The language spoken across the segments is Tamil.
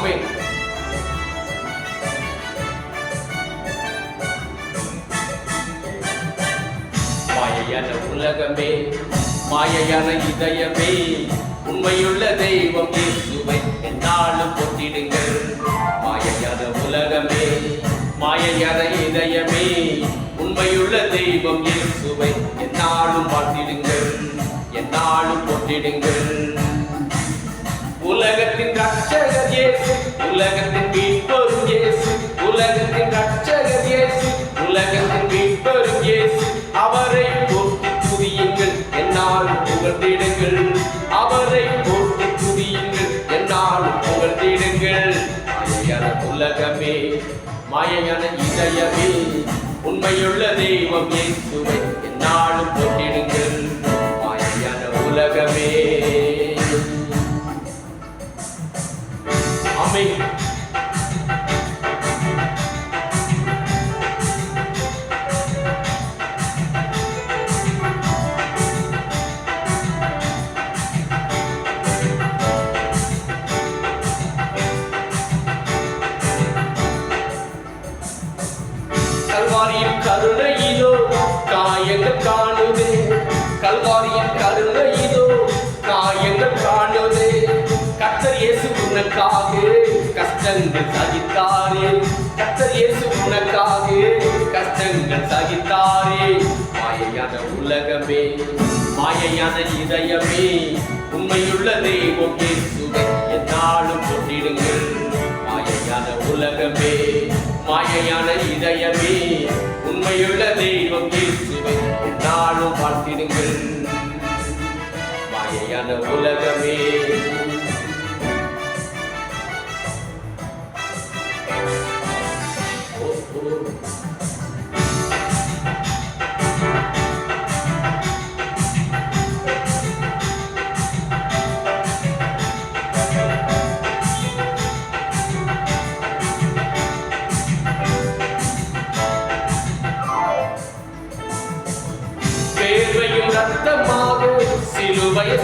ஆமேன் மாயையான உலகமே மாயையான இதயமே உண்மையுள்ள தெய்வம் இயேசுவை என்னாலும் போட்டிடுங்கள் மாயையான உலகமே மாயையான இதயமே உண்மையுள்ள தெய்வம் இயேசுவை என்னாலும் பார்த்திடுங்கள் என்னாலும் போட்டிடுங்கள் உலகத்தின் மீட்பரும் இயேசு உலகத்தின் ரட்சகர் இயேசு உலகத்தின் மீட்பரும் இயேசு அவரை போற்றி துதியுங்கள் என்னாலும் புகழ்ந்திடுங்கள் அவரை போற்றி துதியுங்கள் என்னாலும் புகழ்ந்திடுங்கள் மாயையான உலகமே மாயையான இதயமே. உண்மையுள்ள தெய்வம் இயேசுவை என்னாலும் போட்டிடுங்கள். மாயையான உலகமே. ஆமென் கல்வாரியின் கருணை காயங்கள் காணுதே. கல்வாரியின் கருணை காயங்கள் காணுதே. கத்தர் இயேசு உனக்காக கஷ்டங்கள் சகித்தாரே. கத்தர் இயேசு உனக்காக கஷ்டங்கள் சகித்தாரே. மாயையான உலகமே மாயையான இதயமே உண்மையுள்ள தெய்வம் இயேசுவை என்னாலும் கொண்டிடுங்கள் மாயையான உலகமே மாயையான இதயமே உண்மையுள்ள தெய்வம் இயேசுவை என்னாலும் வாழ்த்திடுங்கள் மாயையான உலகமே சிலுவையை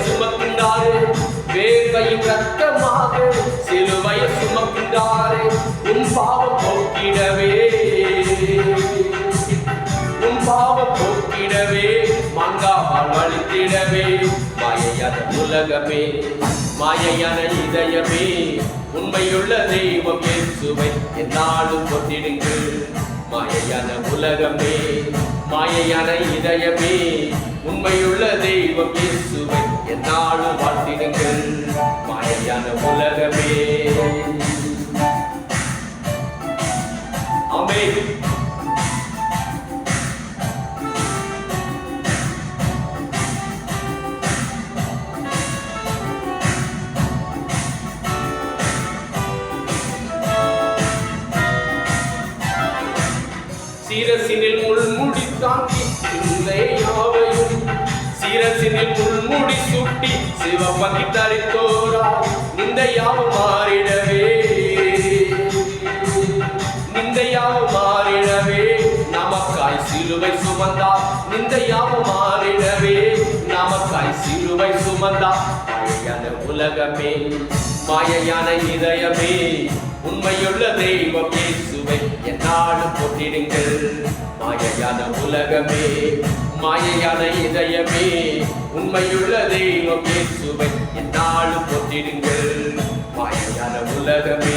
சுமக்கின்றாரே. வேர்வையும் ரத்தமாக சிலுவையை சுமக்கின்றாரே. உன் பாவம் போக்கிடவே மங்காவால் அழித்திடவே. மாயையான உலகமே மாயையான இதயமே. உண்மையுள்ள தெய்வம் இயேசுவை என்னாலும் கொண்டிடுங்கள் மாயையான உலகமே மாயையான இதயமே. உண்மையுள்ள தெய்வம் இயேசுவை என்னாலும் வாழ்த்திடுங்கள் மாயையான உலகமே. சிரசினில் முள்முடி தாங்கி சிந்தை யாவையும். சீரசினில் முள்முடி சுட்டி சிவப்பங்கி தரித்தோரா இந்த யாவ மாறிடவே. இந்த யாவ மாறிடவே. நமக்காய் சிலுவை சுமந்தா. இந்த யாவ மாறிடவே. நமக்காய் சிலுவை சுமந்தா. மாயையான உலகமே மாயையான இதயமே உண்மையுள்ள தெய்வம் இயேசுவை என்னாலும் போற்றிடுங்கள். மாயையான உலகமே மாயையான இதயமே உண்மையுள்ள தெய்வம் இயேசுவை என்னாலும் போற்றிடுங்கள். மாயையான உலகமே